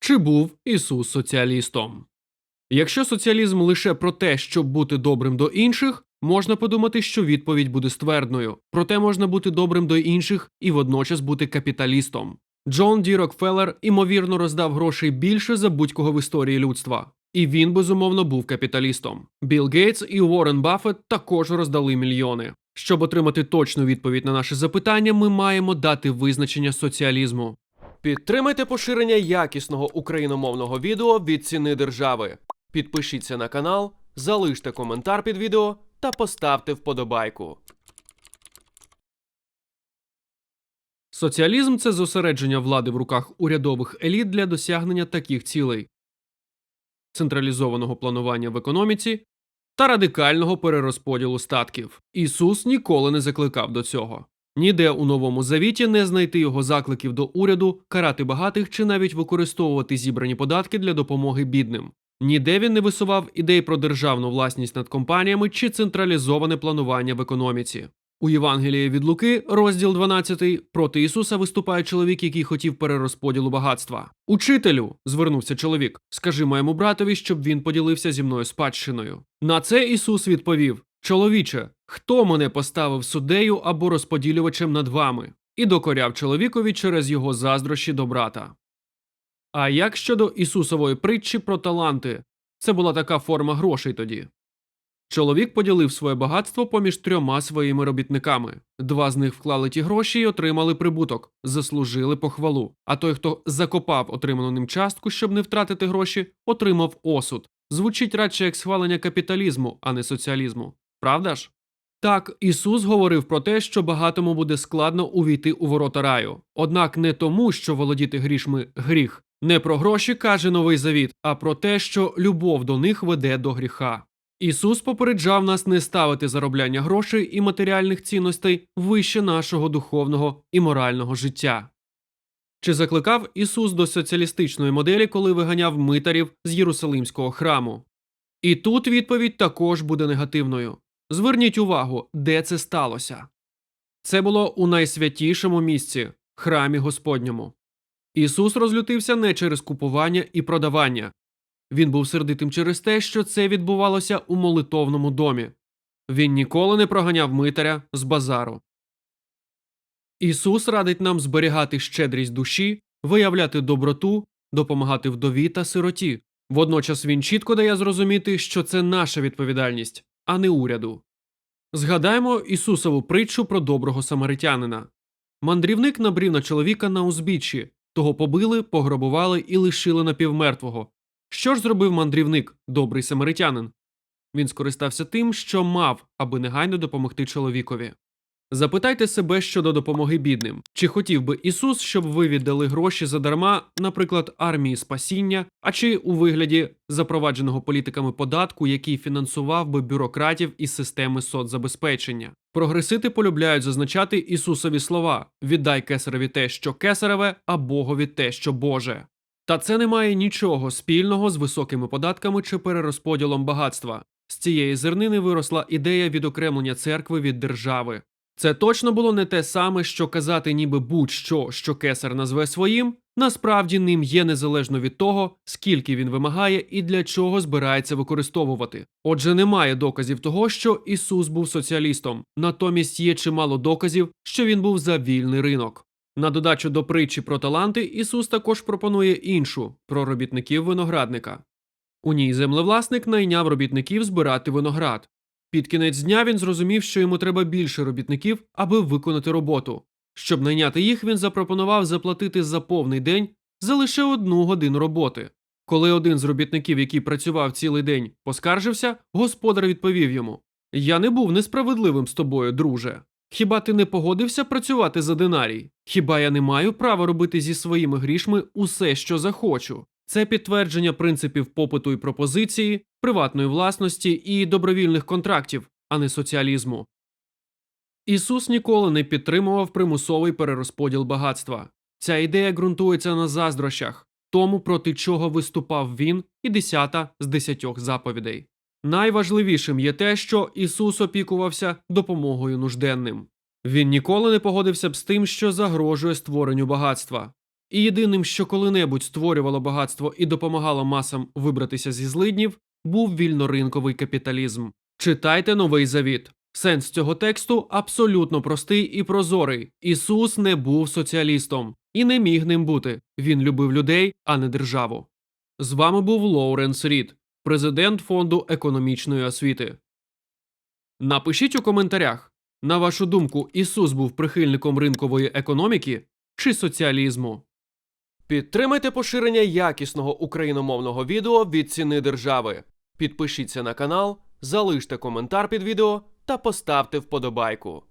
Чи був Ісус соціалістом? Якщо соціалізм лише про те, щоб бути добрим до інших, можна подумати, що відповідь буде ствердною. Проте можна бути добрим до інших і водночас бути капіталістом. Джон Ді Рокфеллер імовірно роздав грошей більше за будь-кого в історії людства. І він безумовно був капіталістом. Білл Гейтс і Уоррен Баффет також роздали мільйони. Щоб отримати точну відповідь на наше запитання, ми маємо дати визначення соціалізму. Підтримайте поширення якісного україномовного відео від ціни держави. Підпишіться на канал, залиште коментар під відео та поставте вподобайку. Соціалізм це зосередження влади в руках урядових еліт для досягнення таких цілей: централізованого планування в економіці та радикального перерозподілу статків. Ісус ніколи не закликав до цього. Ніде у новому завіті не знайти його закликів до уряду, карати багатих чи навіть використовувати зібрані податки для допомоги бідним. Ніде він не висував ідей про державну власність над компаніями чи централізоване планування в економіці. У Євангелії від Луки, розділ 12, проти Ісуса виступає чоловік, який хотів перерозподілу багатства. Учителю, звернувся чоловік, скажи моєму братові, щоб він поділився зі мною спадщиною. На це Ісус відповів: Чоловіче, хто мене поставив суддею або розподілювачем над вами? І докоряв чоловікові через його заздрощі до брата. А як щодо Ісусової притчі про таланти? Це була така форма грошей тоді. Чоловік поділив своє багатство поміж трьома своїми робітниками. Два з них вклали ті гроші і отримали прибуток, заслужили похвалу. А той, хто закопав отриману ним частку, щоб не втратити гроші, отримав осуд. Звучить радше як схвалення капіталізму, а не соціалізму. Правда ж? Так, Ісус говорив про те, що багатому буде складно увійти у ворота раю. Однак не тому, що володіти грішми гріх. Не про гроші каже новий завіт, а про те, що любов до них веде до гріха. Ісус попереджав нас не ставити заробляння грошей і матеріальних цінностей вище нашого духовного і морального життя. Чи закликав Ісус до соціалістичної моделі, коли виганяв митарів з Єрусалимського храму? І тут відповідь також буде негативною. Зверніть увагу, де це сталося. Це було у найсвятішому місці храмі Господньому. Ісус розлютився не через купування і продавання. Він був сердитим через те, що це відбувалося у молитовному домі. Він ніколи не проганяв митаря з базару. Ісус радить нам зберігати щедрість душі, виявляти доброту, допомагати вдові та сироті. Водночас він чітко дає зрозуміти, що це наша відповідальність, а не уряду. Згадаємо Ісусову притчу про доброго самаритянина. Мандрівник набрів на чоловіка на узбіччі, того побили, пограбували і лишили напівмертвого. Що ж зробив мандрівник, добрий самаритянин? Він скористався тим, що мав, аби негайно допомогти чоловікові. Запитайте себе щодо допомоги бідним, чи хотів би Ісус, щоб ви віддали гроші задарма, наприклад, армії спасіння, а чи у вигляді запровадженого політиками податку, який фінансував би бюрократів із системи соцзабезпечення. Прогресити полюбляють зазначати Ісусові слова: віддай кесареві те, що кесареве, а Богові те, що Боже. Та це не має нічого спільного з високими податками чи перерозподілом багатства. З цієї зернини виросла ідея відокремлення церкви від держави. Це точно було не те саме, що казати, ніби будь-що, що кесар назве своїм, насправді ним є незалежно від того, скільки він вимагає і для чого збирається використовувати. Отже, немає доказів того, що Ісус був соціалістом, натомість є чимало доказів, що він був за вільний ринок. На додачу до притчі про таланти Ісус також пропонує іншу про робітників виноградника. У ній землевласник найняв робітників збирати виноград. Під кінець дня він зрозумів, що йому треба більше робітників, аби виконати роботу. Щоб найняти їх, він запропонував заплатити за повний день за лише одну годину роботи. Коли один з робітників, який працював цілий день, поскаржився, господар відповів йому: Я не був несправедливим з тобою, друже. Хіба ти не погодився працювати за динарій? Хіба я не маю права робити зі своїми грішми усе, що захочу? Це підтвердження принципів попиту і пропозиції, приватної власності і добровільних контрактів, а не соціалізму. Ісус ніколи не підтримував примусовий перерозподіл багатства. Ця ідея ґрунтується на заздрощах, тому проти чого виступав він і десята з десятьох заповідей. Найважливішим є те, що Ісус опікувався допомогою нужденним. Він ніколи не погодився б з тим, що загрожує створенню багатства. І єдиним, що коли-небудь створювало багатство і допомагало масам вибратися зі злиднів, був вільноринковий капіталізм. Читайте новий завіт. Сенс цього тексту абсолютно простий і прозорий. Ісус не був соціалістом і не міг ним бути. Він любив людей, а не державу. З вами був Лоуренс Рід, президент фонду економічної освіти. Напишіть у коментарях, на вашу думку, Ісус був прихильником ринкової економіки чи соціалізму. Підтримайте поширення якісного україномовного відео від ціни держави. Підпишіться на канал, залиште коментар під відео та поставте вподобайку.